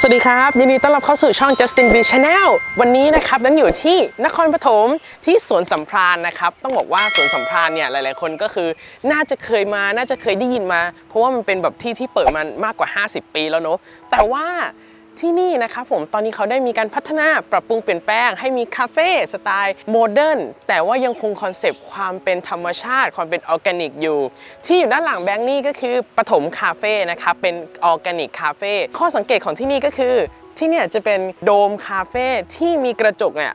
สวัสดีครับ ยินดีต้อนรับเข้าสู่ช่อง Justin B Channel วันนี้นะครับยังอยู่ที่นครปฐมที่สวนสัมพรานนะครับ ต้องบอกว่าสวนสัมพรานเนี่ยหลาย ๆ คนก็คือน่าจะเคยมาน่าจะเคยได้ยินมา เพราะว่ามันเป็นแบบที่ที่เปิดมามากกว่า 50 ปีแล้วเนอะแต่ว่า ที่นี่นะคะผมตอนนี้เขาได้มีการพัฒนาปรับปรุงเปลี่ยนแปลงให้มีคาเฟ่สไตล์โมเดิร์นแต่ว่ายังคงคอนเซปต์ความเป็นธรรมชาติ ความเป็นออร์แกนิกอยู่ ที่อยู่ด้านหลังแบงค์นี่ก็คือปฐมคาเฟ่นะคะเป็นออร์แกนิกคาเฟ่ข้อสังเกตของที่นี่ก็คือ ที่เนี่ยจะเป็นโดมคาเฟ่ที่มีกระจกเนี่ย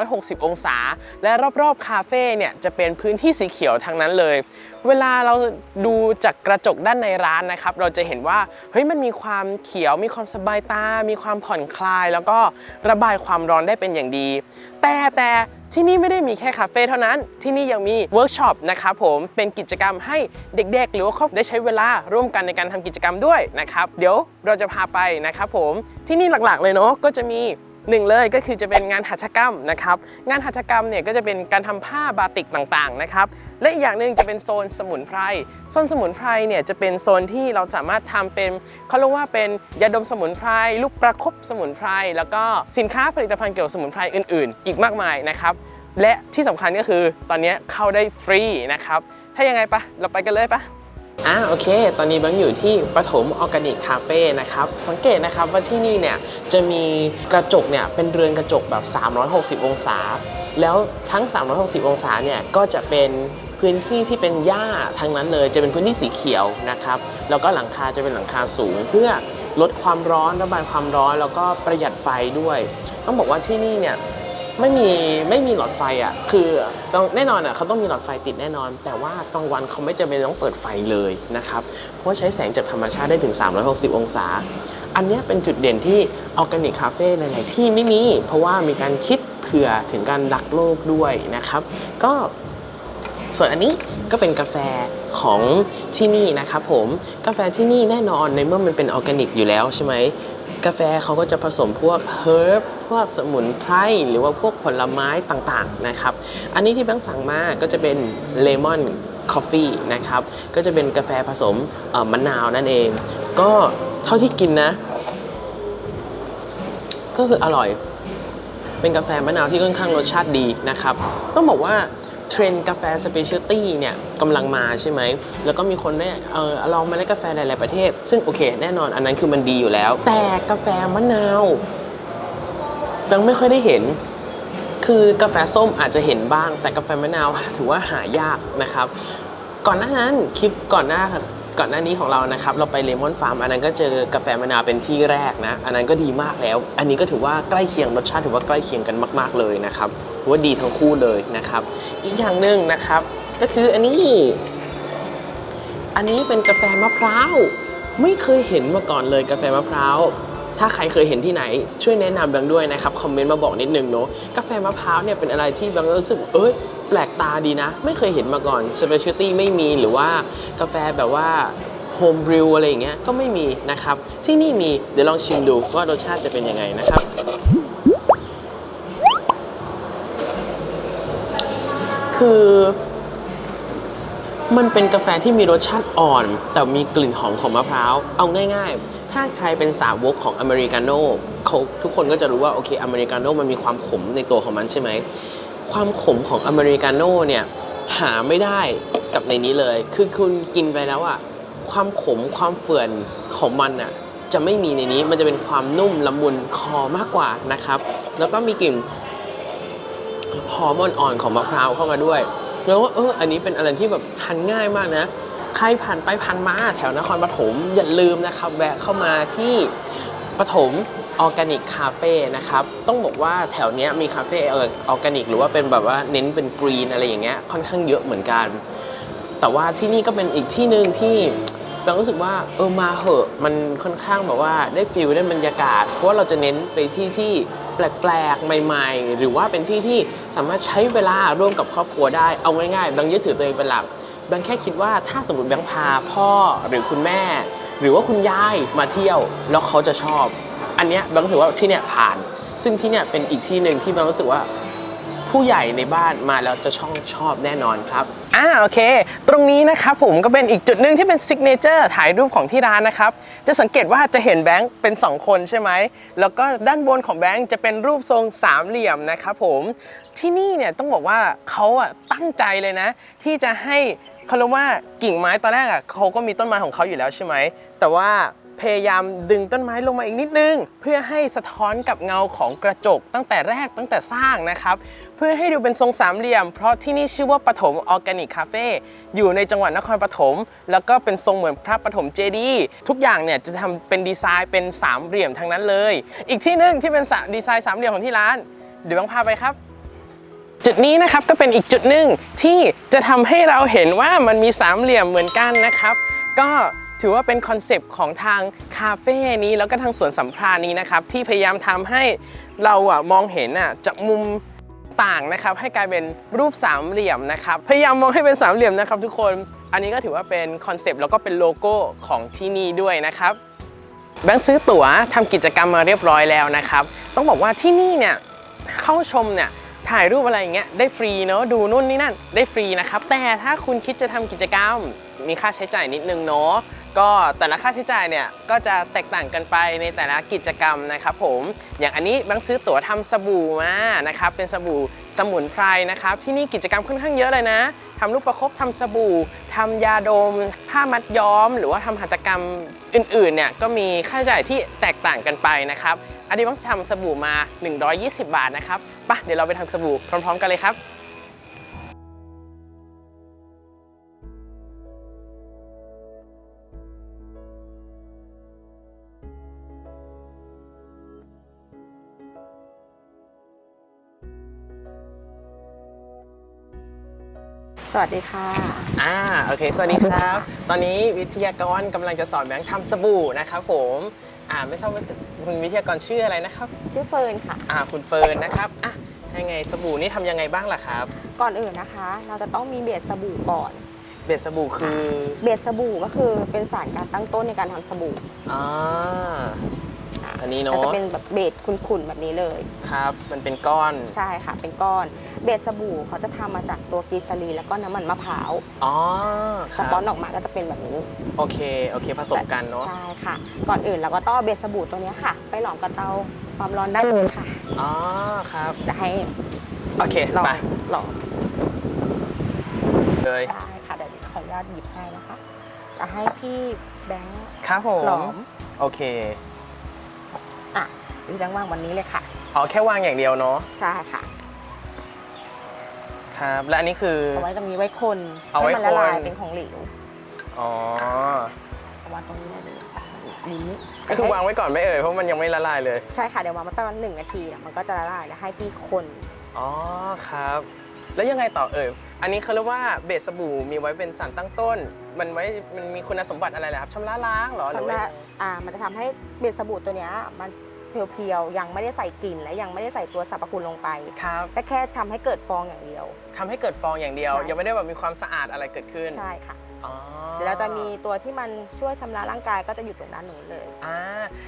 360 องศา และรอบๆ คาเฟ่เนี่ยจะเป็นพื้นที่สีเขียวทั้งนั้นเลย เวลาเราดูจากกระจกด้านในร้านนะครับ เราจะเห็นว่าเฮ้ยมันมีความเขียว มีความสบายตา มีความผ่อนคลาย แล้วก็ระบายความร้อนได้เป็นอย่างดี แต่แต่ที่นี่ไม่ได้มีแค่คาเฟ่เท่านั้น ที่นี่ยังมีเวิร์กช็อปนะครับผม เป็นกิจกรรมให้เด็กๆ หรือว่าครอบได้ใช้เวลาร่วมกันในการทำกิจกรรมด้วยนะครับ เดี๋ยวเราจะพาไปนะครับผม ที่นี่หลักๆเลยเนาะ ก็จะมี หนึ่งเลยก็คือจะเป็นงานหัตถกรรมนะครับ งานหัตถกรรมเนี่ยก็จะเป็นการทำผ้าบาติกต่างๆนะครับ และอีกอย่างหนึ่งจะเป็นโซนสมุนไพร โซนสมุนไพรเนี่ยจะเป็นโซนที่เราสามารถทำเป็นเขาเรียกว่าเป็นยาดมสมุนไพร ลูกประคบสมุนไพร แล้วก็สินค้าผลิตภัณฑ์เกี่ยวกับสมุนไพรอื่นๆ อีกมากมายนะครับ และที่สำคัญก็คือตอนนี้เข้าได้ฟรีนะครับ ถ้ายังไงปะเราไปกันเลยปะ อ่าโอเค ตอนนี้บังอยู่ที่ปฐมออร์แกนิกคาเฟ่นะครับ สังเกตนะครับว่าที่นี่เนี่ยจะมีกระจกเนี่ยเป็นเรือนกระจกแบบ 360 องศา แล้วทั้ง 360 องศาเนี่ยก็จะเป็นพื้นที่ที่เป็นหญ้าทั้งนั้นเลยจะเป็นพื้นที่สีเขียวนะครับ แล้วก็หลังคาจะเป็นหลังคาสูง เพื่อลดความร้อนระบายความร้อน แล้วก็ประหยัดไฟด้วย ต้องบอกว่าที่นี่เนี่ย ไม่มีไม่มีหลอดไฟอะคือต้องแน่นอนอะเขาต้องมีหลอดไฟติดแน่นอน แต่ว่ากลางวันเขาไม่จำเป็นต้องเปิดไฟเลยนะครับเพราะใช้แสงจากธรรมชาติได้ถึง 360 องศา อันนี้เป็นจุดเด่นที่ออร์แกนิกคาเฟ่หลายๆที่ไม่มี เพราะว่ามีการคิดเผื่อถึงการรักโลกด้วยนะครับ ก็ส่วนอันนี้ก็เป็นกาแฟของที่นี่นะครับผมกาแฟที่นี่แน่นอนในเมื่อมันเป็นออร์แกนิกอยู่แล้วใช่ไหม กาแฟเขาก็จะผสมพวกเฮิร์บพวกสมุนไพรหรือว่าพวกผลไม้ต่างๆนะครับ อันนี้ที่แบงค์สั่งมาก็จะเป็นเลมอนคอฟฟี่นะครับ ก็จะเป็นกาแฟผสมมะนาวนั่นเอง ก็เท่าที่กินนะ ก็คืออร่อย เป็นกาแฟมะนาวที่ค่อนข้างรสชาติดีนะครับ ต้องบอกว่า เทรนด์กาแฟสเปเชียลตี้เนี่ยกำลังมาใช่ไหม แล้วก็มีคนได้เออลองมาเล่นกาแฟหลายๆประเทศ ซึ่งโอเค แน่นอนอันนั้นคือมันดีอยู่แล้ว แต่กาแฟมะนาวยังไม่ค่อยได้เห็น คือกาแฟส้มอาจจะเห็นบ้าง แต่กาแฟมะนาวถือว่าหายากนะครับ ก่อนหน้านั้นคลิปก่อนหน้า ก่อนหน้านี้ของเรานะครับเราไปเลมอนฟาร์มอันนั้นก็เจอกาแฟมะนาวเป็นที่แรกนะ อันนั้นก็ดีมากแล้ว อันนี้ก็ถือว่าใกล้เคียงรสชาติถือว่าใกล้เคียงกันมาก ๆเลยนะครับถือว่าดีทั้งคู่เลยนะครับ อีกอย่างหนึ่งนะครับ ก็คืออันนี้ อันนี้เป็นกาแฟมะพร้าวไม่เคยเห็นมาก่อนเลยกาแฟมะพร้าวถ้าใครเคยเห็นที่ไหนช่วยแนะนำบังด้วยนะครับ คอมเมนต์มาบอกนิดนึงเนาะกาแฟมะพร้าวเนี่ยเป็นอะไรที่บังรู้สึกเอ้ย แปลกตาดีนะ ไม่เคยเห็นมาก่อนสเปเชียลตี้ไม่มีหรือว่ากาแฟแบบว่าโฮมบริวอะไรอย่างเงี้ยก็ไม่มีนะครับ ที่นี่มีเดี๋ยวลองชิมดูว่ารสชาติจะเป็นยังไงนะครับคือมันเป็นกาแฟที่มีรสชาติอ่อน แต่มีกลิ่นหอมของมะพร้าว เอาง่าย ๆ ถ้าใครเป็นสาวกของอเมริกาโน่เขาทุกคนก็จะรู้ว่า โอเค อเมริกาโน่มันมีความขมในตัวของมันใช่ไหม ความขมของอเมริกาโน่เนี่ยหาไม่ได้กับในนี้เลย คือคุณกินไปแล้วอะความขมความเฟื่อนของมันอะจะไม่มีในนี้มันจะเป็นความนุ่มละมุนคอมากกว่านะครับ แล้วก็มีกลิ่นหอมอ่อนๆของมะพร้าวเข้ามาด้วย แล้วว่าเอออันนี้เป็นอะไรที่แบบทานง่ายมากนะ ใครผ่านไปผ่านมาแถวนครปฐมอย่าลืมนะครับ แวะเข้ามาที่ปฐม ออร์แกนิกคาเฟ่นะครับ ต้องบอกว่าแถวเนี้ยมีคาเฟ่ออร์แกนิกหรือว่าเป็นแบบว่าเน้นเป็นกรีนอะไรอย่างเงี้ยค่อนข้างเยอะเหมือนกัน แต่ว่าที่นี่ก็เป็นอีกที่หนึ่งที่เรารู้สึกว่าเออมาเหอะมันค่อนข้างแบบว่าได้ฟิลได้บรรยากาศ เพราะว่าเราจะเน้นไปที่ที่แปลกๆ ใหม่ๆ หรือว่าเป็นที่ที่สามารถใช้เวลาร่วมกับครอบครัวได้เอาง่ายๆแบงยึดถือตัวเองเป็นหลักแบงแค่คิดว่าถ้าสมมติแบงพาพ่อหรือคุณแม่ หรือว่าคุณยายมาเที่ยวแล้วเขาจะชอบ อันเนี้ยแบงค์ถือว่าที่เนี้ยผ่าน ซึ่งที่เนี้ยเป็นอีกที่หนึ่งที่แบงค์รู้สึกว่าผู้ใหญ่ในบ้านมาแล้วจะช่องชอบแน่นอนครับ อ่าโอเค ตรงนี้นะครับผมก็เป็นอีกจุดหนึ่งที่เป็นซิกเนเจอร์ถ่ายรูปของที่ร้านนะครับ จะสังเกตว่าจะเห็นแบงค์เป็น 2 คนใช่ไหม แล้วก็ด้านบนของแบงค์จะเป็นรูปทรงสามเหลี่ยมนะครับผมที่นี่เนี่ยต้องบอกว่าเขาอะตั้งใจเลยนะ ที่จะให้เขาเรียกว่ากิ่งไม้ตอนแรกอะเขาก็มีต้นไม้ของเขาอยู่แล้วใช่ไหมแต่ว่า พยายามดึงต้นไม้ลงมาอีกนิดนึง เพื่อให้สะท้อนกับเงาของกระจกตั้งแต่แรกตั้งแต่สร้างนะครับ เพื่อให้ดูเป็นทรงสามเหลี่ยม เพราะที่นี่ชื่อว่าปฐมออร์แกนิกคาเฟ่อยู่ในจังหวัดนครปฐมแล้วก็เป็นทรงเหมือนพระปฐมเจดีย์ทุกอย่างเนี่ยจะทำเป็นดีไซน์เป็นสามเหลี่ยมทั้งนั้นเลย อีกที่หนึ่งที่เป็นดีไซน์สามเหลี่ยมของที่ร้าน เดี๋ยวบังพาไปครับจุดนี้นะครับก็เป็นอีกจุดหนึ่งที่จะทำให้เราเห็นว่ามันมีสามเหลี่ยมเหมือนกันนะครับ ก็ ถือว่าเป็นคอนเซปต์ของทางคาเฟ่นี้แล้วก็ทางสวนสัมพรานี้นะครับ ที่พยายามทำให้เราอะมองเห็นอะจากมุมต่างนะครับ ให้กลายเป็นรูปสามเหลี่ยมนะครับ พยายามมองให้เป็นสามเหลี่ยมนะครับทุกคน อันนี้ก็ถือว่าเป็นคอนเซปต์แล้วก็เป็นโลโก้ของที่นี่ด้วยนะครับแบงค์ซื้อตั๋วทำกิจกรรมมาเรียบร้อยแล้วนะครับ ต้องบอกว่าที่นี่เนี่ยเข้าชมเนี่ยถ่ายรูปอะไรอย่างเงี้ยได้ฟรีเนาะดูนู่นนี่นั่นได้ฟรีนะครับ แต่ถ้าคุณคิดจะทำกิจกรรมมีค่าใช้จ่ายนิดนึงเนาะ ก็แต่ละค่าใช้จ่ายเนี่ยก็จะแตกต่างกันไปในแต่ละกิจกรรมนะครับผมอย่างอันนี้แบงซื้อตั๋วทำสบู่มานะครับเป็นสบู่สมุนไพรนะครับที่นี่กิจกรรมค่อนข้างเยอะเลยนะทำลูกประคบทำสบู่ทำยาดม ผ้ามัดย้อม หรือว่าทำหัตถกรรมอื่นๆเนี่ยก็มีค่าใช้จ่ายที่แตกต่างกันไปนะครับอันนี้ต้องทำสบู่มา 120 บาทนะครับไปะเดี๋ยวเราไปทำสบู่พร้อม ๆ กันเลยครับ วัสดีค่ะ อ่า โอเค สวัสดีครับ ตอนนี้วิทยากรกำลังจะสอนแบงค์ทำสบู่นะครับผม อ่า ไม่ทราบว่าคุณวิทยากรชื่ออะไรนะครับ ชื่อเฟิร์นค่ะ อ่า คุณเฟิร์นนะครับ อะยังไงสบู่นี่ทำยังไงบ้างล่ะครับ ก่อนอื่นนะคะ เราจะต้องมีเบสสบู่ก่อน เบสสบู่คือ เบสสบู่ก็คือเป็นสารการตั้งต้นในการทำสบู่ อ่าะอันนี้ก็เนาะจะเป็นแบบเบสขุ่นๆแบบนี้เลย ครับ มันเป็นก้อน ใช่ค่ะ เป็นก้อน เบสสบู่เขาจะทำมาจากตัวกลีซารีนแล้วก็น้ำมันมะพร้าวอ๋อคสรับปอนออกมาก็จะเป็นแบบนี้โอเคโอเคผสมกันเนาะใช่ค่ะ ก่อนอื่นเราก็ต้องเอาเบสสบู่ตัวเนี้ยค่ะ ไปหลอมกับเตาความร้อนด้านนู้นค่ะอ๋อครับ จะให้โอเคลองไป หลอมเลยได้ค่ะเดี๋ยวขออนุญาตหยิบให้นะคะจะให้พี่แบงค์ครับผมหลอมโอเคอะพี่แบงค์วางวันนี้เลยค่ะ อ๋อแค่วางอย่างเดียวเนาะใช่ค่ะ ครับ และอันนี้คือ เอาไว้ตรงนี้ไว้คนเอาไว้ให้มันละลายคน เป็นของเหลวอ๋อ เอาวางตรงนี้ได้เลยค่ะลิ้นก็คือวางไว้ก่อนไม่เอ่ยเพราะมันยังไม่ละลายเลย ใช่ค่ะเดี๋ยววางไว้ประมาณหนึ่งนาทีเนี่ยมันก็จะละลายแล้วให้พี่คนอ๋อครับ แล้วยังไงต่อเอ่ยอันนี้เขาเรียกว่าเบสสบู่มีไว้เป็นสารตั้งต้น มันไว้มันมีคุณสมบัติอะไรล่ะครับชำระล้างเหรอหรือสำหว่ารับอ่ามันจะทำให้เบสสบู่ตัวเนี้ยมัน เพียวๆยังไม่ได้ใส่กลิ่นและยังไม่ได้ใส่ตัวสรรพคุณลงไปครับแต่แค่ทำให้เกิดฟองอย่างเดียว ทำให้เกิดฟองอย่างเดียว ใช่ ยังไม่ได้แบบมีความสะอาดอะไรเกิดขึ้นใช่ค่ะอ๋อเดี๋ยวเราจะมีตัวที่มันช่วยชำระร่างกายก็จะอยู่ตรงด้านนู้นเลย อ่า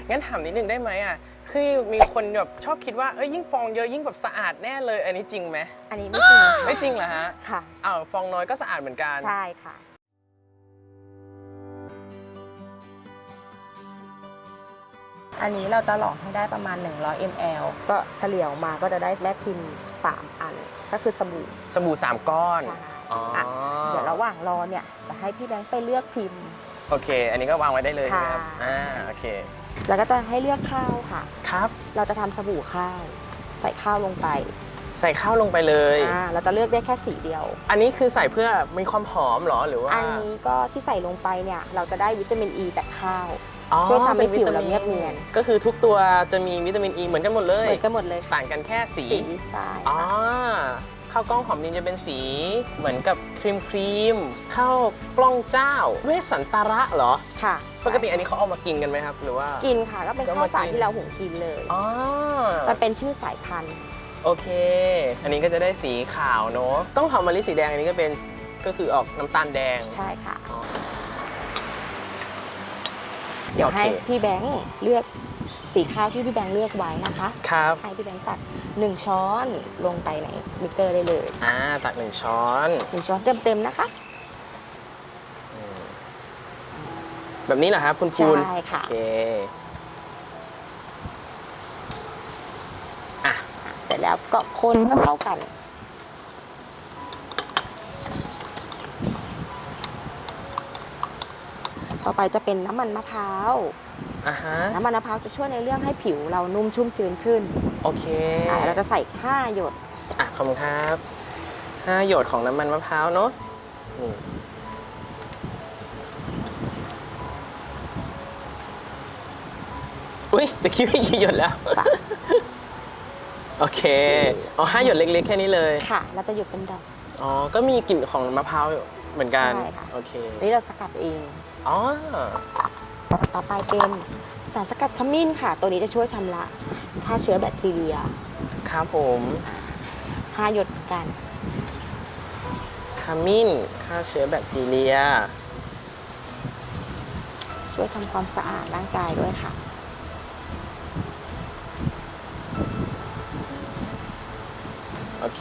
งั้นถามนิดนึงได้ไหมอะคือมีคนแบบชอบคิดว่าเอ้ยยิ่งฟองเยอะยิ่งแบบสะอาดแน่เลย อันนี้จริงไหมอันนี้ไม่จริงไม่จริงเหรอฮะค่ะ อ้าวฟองน้อยก็สะอาดเหมือนกัน ใช่ค่ะ อันนี้เราจะหลอมให้ได้ประมาณ 100 ml ก็เฉลี่ยออกมาก็จะได้แม่พิมพ์ 3 อัน ก็คือสบู่สบู่สามก้อนใช่อ๋อออะเดี๋ยวระหว่างรอเนี่ยจะให้พี่แบงค์ไปเลือกพิมพ์ โอเค อันนี้ก็วางไว้ได้เลยใช่ไหมครับค่ะ อ่าโอเคแล้วก็จะให้เลือกข้าวค่ะ ครับ เราจะทำสบู่ข้าว ใส่ข้าวลงไปใส่ข้าวลงไปเลย อ่าเราจะเลือกได้แค่สีเดียว อันนี้คือใส่เพื่อมีความหอมเหรอหรือว่าอันนี้ก็ที่ใส่ลงไปเนี่ยเราจะได้วิตามินอ e ีจากข้าว อ๋อช่วยทำให้ป็นผิวตเราเนียบเนียนก็คือทุกตัวจะมีวิตามินอ e ีเหมือนกันหมดเลยเหมือนกันหมดเลยค่ะต่างกันแค่สีสีใช่อ๋อค่ะข้าวกล้องหอมนินจะเป็นสีเหมือนกับครีมครีมข้าวกล้องเจ้า เวสสันตาระเหรอ ค่ะปกติอันนี้เขาเอามากินกันไหมครับ หรือว่า กินค่ะก็เป็นก็ข้าวมาสารกิน ที่เราหุงกินเลย อ๋อ มันเป็นชื่อสายพันธุ์ โอเค อันนี้ก็จะได้สีขาวเนอะกล้องหอมมะลิสีแดงอันนี้ก็เป็นก็คือออกน้ำตาลแดง ใช่ค่ะ อ๋อ เดี๋ยวโอเคให้พี่แบงค์เลือกสีข้าวที่พี่แบงค์เลือกไว้นะคะครับให้พี่แบงค์ตักหนึ่งช้อนลงไปในมิกเตอร์ได้เลยอ่าตักหนึ่งช้อนหนึ่งช้อนเต็มๆนะคะ แบบนี้เหรอครับคุณปูนใช่ค่ะโอเคอะอะเสร็จแล้วก็คนให้เข้ากัน ต่อไปจะเป็นน้ำมันมะพร้าวอะฮะน้ำมันมะพร้าวจะช่วยในเรื่องให้ผิวเรานุ่มชุ่มชื้นขึ้นโอเคอะเราจะใส่5หยดอะขอบคุณครับห้าหยดของน้ำมันมะพร้าวเนาะนี่อุ้ยตะกี้ไม่กี่หยดแล้วสามโอเค อ๋อห้าหยดเล็กๆ แค่นี้เลย ค่ะ เราจะหยดเป็นดอก อ๋อ ก็มีกลิ่นของมะพร้าวเหมือนกัน ใช่ค่ะ โอเค อันนี้เราสกัดเอง อ๋อ ต่อไปเป็นสารสกัดขมิ้นค่ะ ตัวนี้จะช่วยชำระฆ่าเชื้อแบคทีเรียครับผม5หยดเหมือนกัน ขมิ้นฆ่าเชื้อแบคทีเรีย ช่วยทำความสะอาดร่างกายด้วยค่ะ โอเค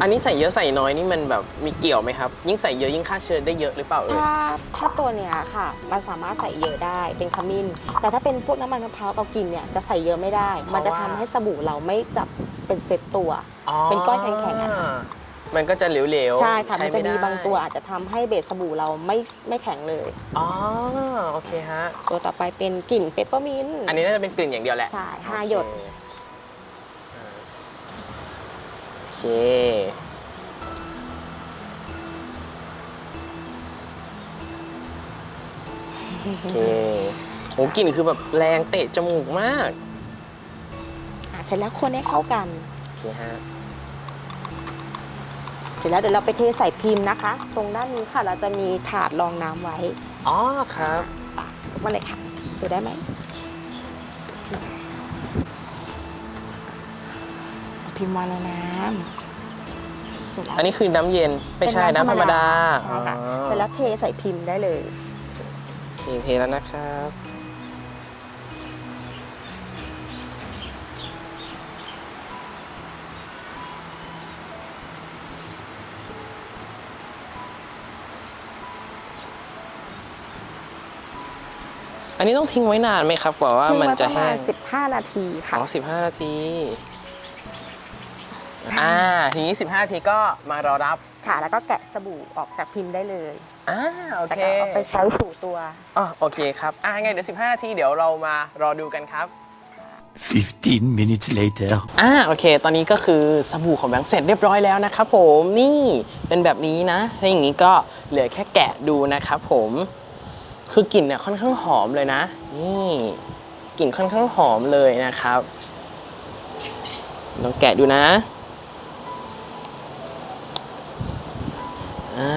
อันนี้ใส่เยอะใส่น้อยนี่มันแบบมีเกี่ยวไหมครับ ยิ่งใส่เยอะยิ่งฆ่าเชื้อได้เยอะหรือเปล่าเอ่ยถ้าถ้าตัวเนี้ยค่ะ มันสามารถใส่เยอะได้เป็นขมิ้น แต่ถ้าเป็นพวกน้ำมันมะพร้าวเอากินเนี่ยจะใส่เยอะไม่ได้ มันจะทำให้สบู่เราไม่จับเป็นเซตตัว เป็นก้อนแข็งๆอะมันก็จะเหลวๆใช่ค่ะมันจะไได้มีบางตัวอาจจะทำให้เบสสบู่เราไม่ไม่แข็งเลย อ๋อโอเคฮะตัวต่อไปเป็นกลิ่นเปปเปอร์มินต์ อันนี้น่าจะเป็นกลิ่นอย่างเดียวแหละใช่ห้าโอเคหยดอ่าโอ เค โอเคโหกลิ่นคือแบบแรงเตะจมูกมาก อะเสร็จแล้วคนให้เข้ากัน โอเคฮะ เสร็จแล้วเดี๋ยวเราไปเทใส่พิมพ์นะคะ ตรงด้านนี้ค่ะเราจะมีถาดรองน้ำไว้อ๋อครับ ปะมาเลยค่ะดูได้ไหมเอา พิมพ์วางในน้ำเสร็จแล้วอันนี้คือน้ำเย็นไม่ใช่เป็นน้ำธรรมดาใช่ค่ะอ๋อเสร็จแล้วเทใส่พิมพ์ได้เลยโอเคเทแล้วนะครับ อันนี้ต้องทิ้งไว้นานไหมครับ กว่าว่าทิ้งมันไว้จะประแห้มาณง15 นาทีค่ะ อ๋อสิบห้านาที อ่าทีนี้สิบห้านาทีก็มารอรับค่ะ แล้วก็แกะสบู่ออกจากพิมพ์ได้เลยอ่าโอแล้วเคก็เอาไปใช้ถูตัว อ๋อโอเคครับอ่าไงเดี๋ยว 15 นาทีเดี๋ยวเรามารอดูกันครับ 15 minutes later. อ่าโอเค ตอนนี้ก็คือสบู่ของแบงค์เสร็จเรียบร้อยแล้วนะครับผมนี่เป็นแบบนี้นะถ้าอย่างนี้ก็เหลือแค่แกะดูนะครับผมคือกลิ่นเนี่ยค่อนข้างหอมเลยนะ นี่กลิ่นค่อนข้างหอมเลยนะครับลองแกะดูนะ อ่า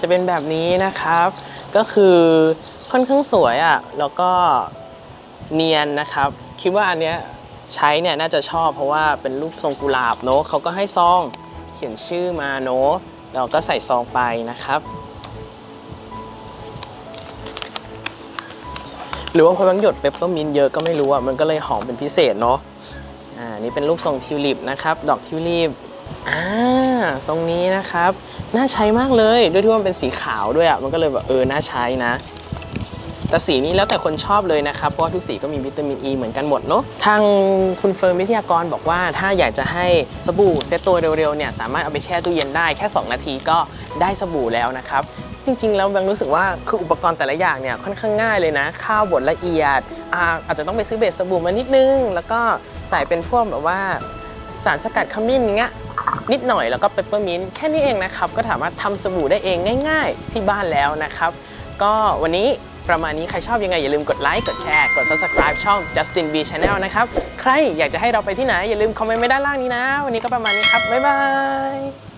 จะเป็นแบบนี้นะครับ ก็คือค่อนข้างสวยอะ่ะแล้วก็เนียนนะครับ คิดว่าอันเนี้ยใช้เนี่ยน่าจะชอบเพราะว่าเป็นรูปทรงกุหลาบเนอะเขาก็ให้ซองเขียนชื่อมาเนอะเราก็ใส่ซองไปนะครับ หรือว่าเพราะบางหยดเปปเปอร์มินเยอะก็ไม่รู้อะมันก็เลยหอมเป็นพิเศษเนาะอ่านี่เป็นรูปทรงทิวลิปนะครับ ดอกทิวลิปอ่า ทรงนี้นะครับ น่าใช้มากเลยด้วยที่ว่ามันเป็นสีขาวด้วยอะมันก็เลยแบบเออน่าใช้นะแต่สีนี้แล้วแต่คนชอบเลยนะครับ เพราะว่าทุกสีก็มีวิตามินอ e ีเหมือนกันหมดเนาะทางคุณเฟิร์มวิทยากรบอกว่า ถ้าอยากจะให้สบู่เซตตัวเร็วๆเนี่ยสามารถเอาไปแช่ตู้เย็นได้แค่ 2 นาทีก็ได้สบู่แล้วนะครับ จริงๆ แล้วแบงรู้สึกว่าคืออุปกรณ์แต่ละอย่างเนี่ยค่อนข้างง่ายเลยนะ ข้าวบดละเอียดอาอาจจะต้องไปซื้อเบสสบู่มานิดนึง แล้วก็ใส่เป็นพวกแบบว่า สารสกัดขมิ้นเงี้ยนิดหน่อยแล้วก็เปปเปอร์มินต์แค่นี้เองนะครับ ก็สามารถทำสบู่ได้เองง่าย ๆ ที่บ้านแล้วนะครับ ก็วันนี้ประมาณนี้ใครชอบยังไง อย่าลืมกดไลค์กดแชร์กด subscribe ช่อง Justin B Channel นะครับ ใครอยากจะให้เราไปที่ไหน อย่าลืมคอมเมนต์ไว้ด้านล่างนี้นะ วันนี้ก็ประมาณนี้ครับ บ๊ายบาย